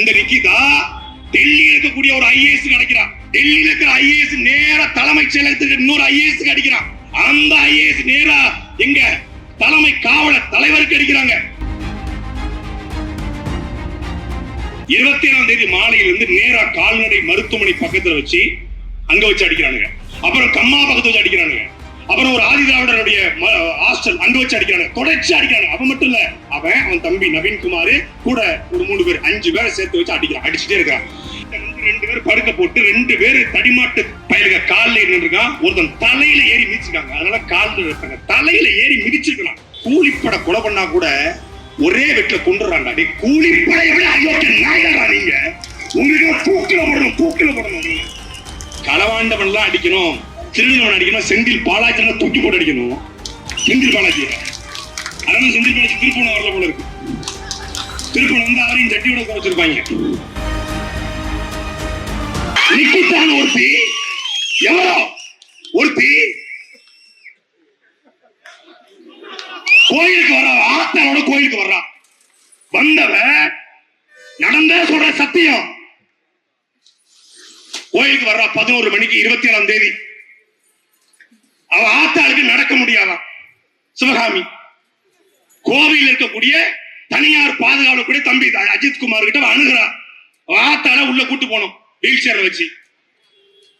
இந்த நிக்கிதா டெல்லியில் இருக்கக்கூடிய ஒரு ஐஏஎஸ் கிடைக்கிறான் டெல்லியில இருக்கிற ஐஏஎஸ் நேரா தலைமைச் செயலகத்துக்கு இன்னொரு ஐஏஎஸ் அடிக்கிறான். அந்த ஐஏஎஸ் நேரா எங்க தலைமை காவலர் தலைவருக்கு அடிக்கிறாங்க. இருபத்தி ஏழாம் தேதி மாலையில இருந்து நேரா கால்நடை மருத்துவமனை பக்கத்துல வச்சு அங்க வச்சு அடிக்கிறானுங்க. அப்புறம் கம்மா பக்கத்துல வச்சு அடிக்கிறானுங்க. அப்புறம் ஒரு ஆதி திராவிடருடைய ஹாஸ்டல் அங்க வச்சு அடிக்கிறாங்க தொடர்ச்சி அடிக்கிறாங்க அவன் மட்டும் இல்ல அவன் அவன் தம்பி நவீன்குமார் கூட ஒரு மூணு பேர் அஞ்சு பேரை சேர்த்து வச்சு அடிக்கிறான் அடிச்சுட்டே இருக்கான் ரெண்டு பேர் படுக்க போட்டு ரெண்டு பேர் தடிமாட்டு பயலுக கால்ல இருந்திருக்கான் ஒருத்தன் தலையில ஏறி மிதிச்சிருக்காங்க. அதனால கால்ல இருப்பாங்க தலையில ஏறி மிதிச்சிருக்கலாம். கூலிப்பட கொலை பண்ணா கூட ஒரே வெட்டில கொண்டுறாங்க டேய் கூலிப்படை விட அயோக்கிய நாயடா நீங்க. உங்களுக்கு தூக்கில போடணும் தூக்கில போடணும். களவாண்டவன் எல்லாம் அடிக்கணும். திருநவன் அடிக்கணும்? செந்தில் பாலாஜி தூக்கி போட்டு அடிக்கணும். செந்தில் பாலாஜி. அதனால செந்தில் பாலாஜி திருப்பணம் வரல போல இருக்கு. திருப்பணம் வந்து அவரையும் சட்டியோட குறைச்சிருப்பாங்க ஒருத்தி. எவரோ? ஒருத்தி. கோயிலுக்கு வர்றா ஆத்தாரோட கோயிலுக்கு வர்றா வந்தவ நடந்தே சொல்ற சத்தியம். கோயிலுக்கு வர்றா பதினோரு மணிக்கு இருபத்தி ஏழாம் தேதி. அவ ஆத்தாளுக்கு நடக்க முடியாதா? சிவகாமி. கோவையில் இருக்கக்கூடிய தனியார் பாதுகாவலக்கூடிய தம்பி அஜித் குமார் கிட்ட அணுகிறா. அவ ஆத்தாள உள்ள கூட்டு போனோம் வீல் சேர்ல வச்சு.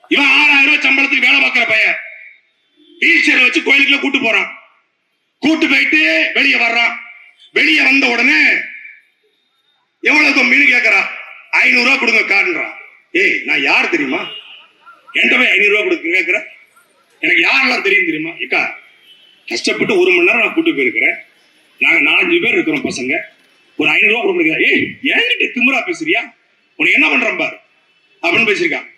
இவன் ஆறாயிரம் ரூபாய் சம்பளத்துக்கு வேலை பார்க்கிற பையன். வீல் சேர்ல வச்சு கோயிலுக்குள்ள கூட்டு போறான். கூட்டு போயிட்டு வெளியே வர்றான். வெளியே வந்த உடனே எவ்வளவு மீன் கேட்கறா ஐநூறு ரூபாய் கொடுங்க காடுன்றான் ஏய் நான் யார் தெரியுமா? என்கிட்ட போய் ஐநூறு ரூபாய் கொடுக்க கேட்கிறேன் எனக்கு யாரெல்லாம் தெரியும் தெரியுமா? ஏக்கா கஷ்டப்பட்டு ஒரு மணி நேரம் நான் கூட்டு போயிருக்கிறேன். நாங்க நாலஞ்சு பேர் இருக்கிறோம் பசங்க. ஒரு ஐநூறு கொடுக்க கொடுக்க ஏய் என்கிட்ட திமுறா பேசுறியா? உனக்கு என்ன பண்றேன் பாரு. அப்படின்னு பேசியிருக்கான்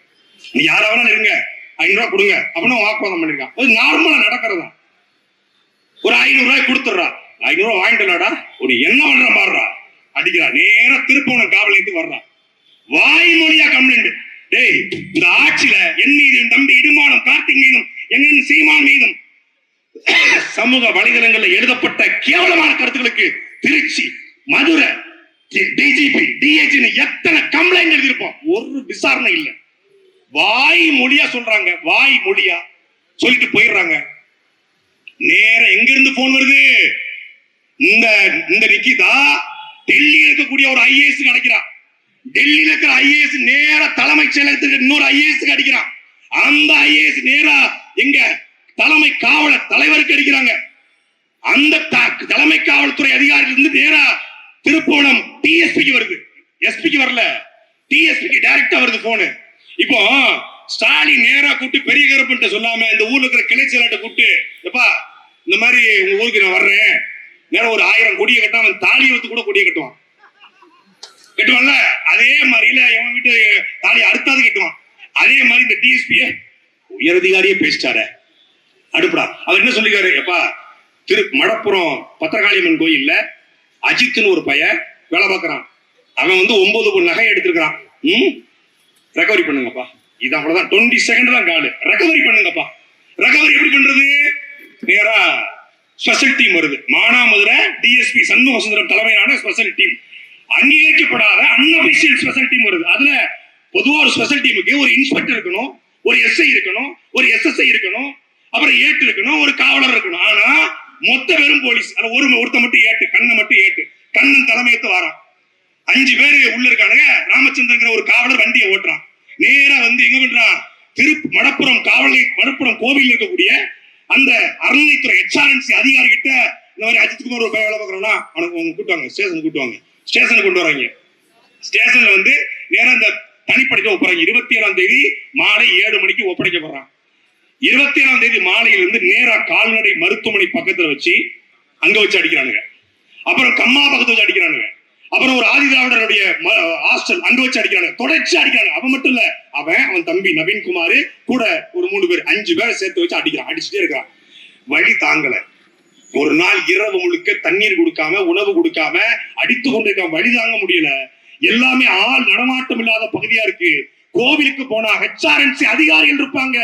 நீ யாரா வேணாலும் இருங்க. ஐநூறு கொடுங்க. அப்படின்னு வாக்குவாதம் பண்ணிருக்கான் அது நார்மலா நடக்கிறதா? ஒரு ஐநூறு ரூபாய் கொடுத்துட்றா. ஐநூறு ரூபாய் வாங்கிட்டலாடா உனக்கு என்ன பண்ற பாடுறா அடிக்கிறா. நேரா திருப்பவனம் காவலேந்து வர்றா. வாய்மொழியா கம்ப்ளைண்ட் டேய் இந்த ஆட்சியில என் மீது என் தம்பி இடுமானம் கார்த்திக் மீதும் எங்கன் சீமான் மீதும் சமூக வலைதளங்கள்ல எழுதப்பட்ட கேவலமான கருத்துக்களுக்கு திருச்சி மதுரை டிஜிபி டிஐஜி எத்தனை கம்ப்ளைண்ட் எழுதியிருப்போம்? ஒரு விசாரணை இல்ல. வாய் மொழியா சொல்றாங்க வாய் மொழியா சொல்லிட்டு போயிடுறாங்க. நேர எங்க இருந்து போன் வருது? இந்த இந்த நிக்கிதா டெல்லியில் இருக்கக்கூடிய ஒரு ஐஏஎஸ் கிடைக்கிறான் டெல்லியில் இருக்கிற ஐஏஎஸ் நேர தலைமைச் செயலகத்துக்கு இன்னொரு ஐஏஎஸ் அடிக்கிறான். அந்த ஐஏஎஸ் நேரா எங்க தலைமை காவல தலைவருக்கு அடிக்கிறாங்க. அந்த தலைமை காவல்துறை அதிகாரியில இருந்து நேரா திருப்போணம் டிஎஸ்பிக்கு வருது. எஸ்பிக்கு வரல. டிஎஸ்பிக்கு டைரக்டா வருது போனு இப்போ ஸ்டாலின் நேரா கூப்பிட்டு பெரிய கருப்புன்ட்டு சொல்லாம இந்த ஊர்ல இருக்கிற கிளை செயலாட்ட கூப்பிட்டு எப்பா இந்த மாதிரி உங்க ஊருக்கு நான் வர்றேன். நேரம் ஒரு ஆயிரம் கொடியை கட்டாம தாலி வைத்து கூட கொடியை கட்டுவான். கட்டுவான்ல? அதே மாதிரில எவன் வீட்டு தாலி அடுத்தாவது கட்டுவான். அதே மாதிரி இந்த டிஎஸ்பிய உயரதிகாரியே பேசிட்டார. அடுப்புடா. அவர் என்ன சொல்லிக்காரு எப்பா திரு மடப்புறம் பத்திரகாளியம்மன் கோயில்ல அஜித்னு ஒரு பையன் வேலை பார்க்கறான். அவன் வந்து ஒன்பது பொன் நகை எடுத்திருக்கிறான். ம்? ரெக்கவரி பண்ணுங்கப்பா. இது அவ்வளவுதான். டுவெண்ட்டி செகண்ட் தான் காலு. ரெக்கவரி பண்ணுங்கப்பா. ரெக்கவரி எப்படி பண்றது? நேரா ஸ்பெஷல் டீம் வருது. மானாமதுரை டிஎஸ்பி சண்முக சுந்தரம் தலைமையிலான ஸ்பெஷல் டீம் அங்கீகரிக்கப்படாத அன்அபிஷியல் ஸ்பெஷல் டீம் வருது. அதுல பொதுவா ஒரு ஸ்பெஷல் டீமுக்கு ஒரு இன்ஸ்பெக்டர் இருக்கணும் ஒரு எஸ்ஐ இருக்கணும் ஒரு எஸ்எஸ்ஐ இருக்கணும் அப்புறம் ஏட்டு இருக்கணும் ஒரு காவலர் இருக்கணும். ஆனா மொத்த வெறும் போலீஸ் அதுல ஒரு ஒருத்த மட்டும் ஏட்டு கண்ணை மட்டும் ஏட்டு. கண்ணன் தலைமையத்து வாரான். அஞ்சு பேரு உள்ள இருக்கானுங்க. ராமச்சந்திரங்கிற ஒரு காவலர் வண்டியை ஓட்டுறான். நேரா வந்து எங்க பண்றான்? திரு மடப்புறம் காவலை மடப்புறம் கோவில் இருக்கக்கூடிய அந்த அறநிலைத்துறை எச்ஆர்என்சி அதிகாரி கிட்ட இந்த மாதிரி அஜித்குமார் ஒரு பையன் வேலை பார்க்குறோம்னா அவனுக்கு அவங்க கூட்டுவாங்க ஸ்டேஷன் கூட்டுவாங்க ஸ்டேஷனுக்கு கொண்டு வராங்க ஸ்டேஷன்ல வந்து நேரம் அந்த தனிப்படைக்க ஒப்படைங்க. இருபத்தி ஏழாம் தேதி மாலை ஏழு மணிக்கு ஒப்படைக்கப்படுறான். இருபத்தி ஏழாம் தேதி மாலையில இருந்து நேரா கால்நடை மருத்துவமனை பக்கத்துல வச்சு அங்க வச்சு அடிக்கிறானுங்க. அப்புறம் கம்மா பக்கத்துல வச்சு அடிக்கிறானுங்க. அப்புறம் ஒரு ஆதி திராவிடருடைய ஹாஸ்டல் அங்க வச்சு அடிக்கிறாங்க தொடர்ச்சி அடிக்கிறாங்க. அவன் மட்டும் இல்ல அவன் அவன் தம்பி நவீன்குமார் கூட ஒரு மூணு பேர் அஞ்சு பேர் சேர்த்து வச்சு அடிக்கிறான். அடிச்சுட்டே இருக்கான் வழி தாங்கலை. ஒரு நாள் இரவு முழுக்க தண்ணீர் கொடுக்காம உணவு கொடுக்காம அடித்து கொண்டிருக்க வழி தாங்க முடியல. எல்லாமே ஆள் நடமாட்டம் இல்லாத பகுதியா இருக்கு. கோவிலுக்கு போனா ஹெச்ஆர்என்சி அதிகாரிகள் இருப்பாங்க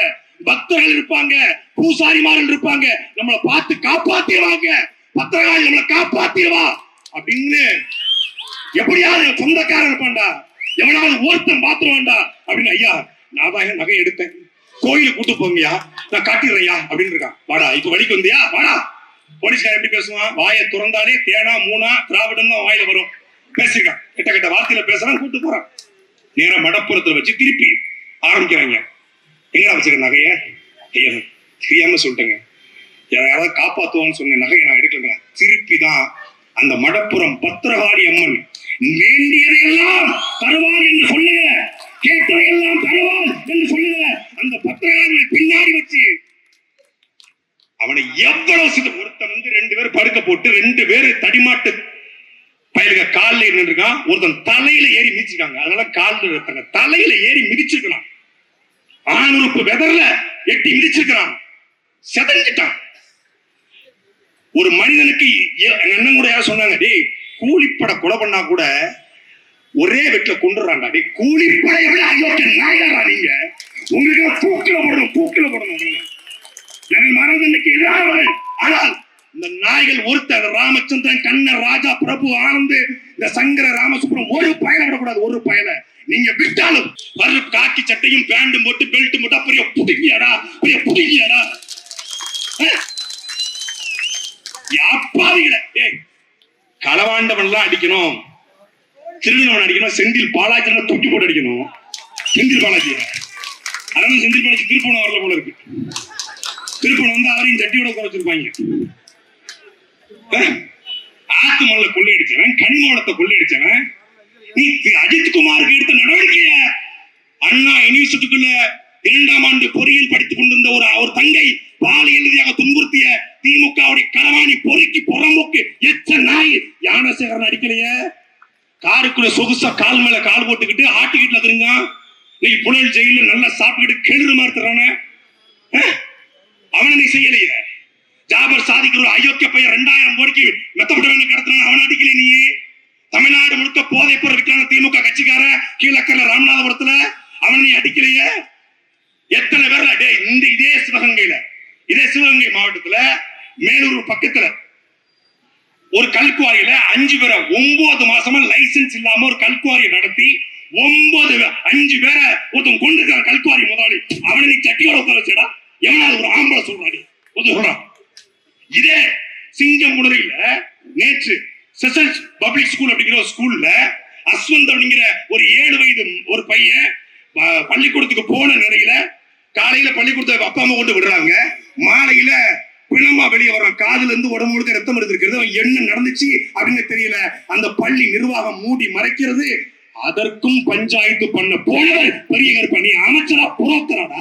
பக்தர்கள் இருப்பாங்க பூசாரிமார்கள் இருப்பாங்க. நம்மளை பார்த்து காப்பாத்திடுவாங்க. பத்திரகாளி நம்மளை காப்பாத்திடுவா. அப்படின்னு எப்படியாவது சொந்தக்காரர் சொந்தக்காரன் இருப்பான்டா எவனாவது ஒருத்தன் பாத்துருவான்டா அப்படின்னு ஐயா நான் தான் நகை எடுத்தேன். கோயிலுக்கு கூட்டு போங்கயா நான் காட்டிடுறையா அப்படின்னு இருக்கான். வாடா இப்ப வழிக்கு வந்தியா? வாடா. போலீஸ்காரன் எப்படி பேசுவான்? வாயை துறந்தாலே தேனா மூணா திராவிடம் தான் வாயில வரும். பேசிருக்கான் கிட்ட கிட்ட வார்த்தையில பேசுறான் கூட்டு போறான். நேரம் மடப்புறத்துல வச்சு திருப்பி ஆரம்பிக்கிறாங்க. எங்கடா வச்சிருக்க நகைய? ஐயா தெரியாம சொல்லிட்டேங்க. யாராவது காப்பாத்துவான்னு சொன்ன நகையை நான் எடுக்கல திருப்பி தான் அந்த மடப்புறம் பத்திரகாளி அம்மன் வேண்டியதையெல்லாம் தருவார் என்று சொல்லுங்க. கேட்டதையெல்லாம் தருவான் என்று சொல்லுங்க. அந்த பத்திரகாளியை அவனை எவ்வளவு சித ஒருத்தன் வந்து ரெண்டு பேரும் படுக்க போட்டு ரெண்டு பேரு தடிமாட்டு பயிலுக காலில் இருக்கான் ஒருத்தன் தலையில ஏறி மிதிச்சிருக்காங்க. அதனால காலில் இருக்காங்க தலையில ஏறி மிதிச்சிருக்கலாம் ஆணுறுப்பு வெதர்ல எட்டி மிதிச்சிருக்கிறான். செதஞ்சிட்டான். ஒரு மனிதனுக்கு எ- எங்க அண்ணன் கூட யாரும் சொன்னாங்க டேய் கூலிப்பட கொலை பண்ணா கூட ஒரே வெட்டில கொண்டுறான்டா டேய் கூலிப்பட விட அயோக்கிய நாயாரா நீங்க? உங்களுக்கு தூக்கில போடணும் தூக்கில போடணும் உங்களுக்கு நாங்கள் மரணதண்டைக்கு எதிரானவர்கள் ஆனால் இந்த நாய்கள் ஒருத்தர் ராமச்சந்திரன் கண்ணன் ராஜா பிரபு ஆனந்த் இந்த சங்கர ராமசுப்ரம் ஒரு பயணம் விடக்கூடாது ஒரு பயல நீங்க விட்டாலும் வரும் காக்கி சட்டையும் பேண்டும் போட்டு பெல்ட் போட்டு பெரிய புடுங்கியாடா பெரிய புடுங்கியாடா. அஹ். ஏய் களவாண்டவன் அடிக்கணும். திருநவன் அடிக்கணும் செந்தில் பாலாஜி தூக்கி போட்டு அடிக்கணும். செந்தில் பாலாஜி அதனால செந்தில் பாலாஜி திருப்பணம் வரல போல இருக்கு. திருப்பணம் வந்து அவரையும் தட்டியோட குறைச்சிருப்பாங்க ஆத்து மல்ல கொள்ளையடிச்சவன் கனிமவளத்தை கொள்ளையடிச்சவன். நீ அஜித் குமாருக்கு எடுத்த நடவடிக்கைய? அண்ணா யூனிவர்சிட்டிக்குள்ள இரண்டாம் ஆண்டு பொறியியல் படித்துக் கொண்டிருந்த ஒரு அவர் தங்கை பாலியல் ரீதியாக துன்புறுத்திய திமுகவுடைய களவாணி பொறுக்கி புறமுக்கு எச்ச நாய். யானசேகரன் அடிக்கலையே? காருக்குள்ள சொகுசா கால் மேல கால் போட்டுக்கிட்டு ஆட்டிக்கிட்டு தெரிஞ்சா இன்னைக்கு புழல் ஜெயில நல்லா சாப்பிட்டுக்கிட்டு கெழுறு மாறுறானே அவனை நீ செய்யலையே? ஜாபர் சாதிக்கிற ஒரு அயோக்கிய பையன் ரெண்டாயிரம் கோடிக்கு மெத்தப்பட்ட வேணும் அவன் அடிக்கல நீ. தமிழ்நாடு முழுக்க போதை பொருள் விற்கிறான திமுக கட்சிக்கார கீழக்கல்ல ராமநாதபுரத்துல அவன் நீ அடிக்கலையே? எத்தனை பேர்ல? டேய் இந்த இதே சிவகங்கையில இதே சிவகங்கை மாவட்டத்துல மேலூர் பக்கத்துல ஒரு கல்குவாரியில அஞ்சு பேரை ஒன்பது மாசமா லைசன்ஸ் இல்லாம ஒரு கல்குவாரியை நடத்தி ஒன்பது பே- அஞ்சு பேரை ஒருத்தன் கொண்டு கல்குவாரி முதலாளி. அவனை நீ சட்டியோட உட்கார வச்சடா. எவனாவது ஒரு ஆம்பளை சொல்றாடி. கொஞ்சம் சொல்றான் இதே சிங்கமுனரில நேற்று செஷன்ஸ் பப்ளிக் ஸ்கூல் அப்படிங்கிற ஒரு ஸ்கூல்ல அஸ்வந்த் அப்படிங்கிற ஒரு ஏழு வயது ஒரு பையன் பள்ளிக்கூடத்துக்கு போன நிலையில காலையில பள்ளிக்கூடத்தை அப்பா அம்மா கொண்டு விடுறாங்க. மாலையில பிணமா வெளியே வர்றான். காதுல இருந்து உடம்பு முழுக்க ரத்தம் எடுத்திருக்கிறது. அவன் என்ன நடந்துச்சு அப்படின்னு தெரியல. அந்த பள்ளி நிர்வாகம் மூடி மறைக்கிறது. அதற்கும் பஞ்சாயத்து பண்ண போனவர் பெரிய கருப்பா நீ அமைச்சரா புரோக்கராடா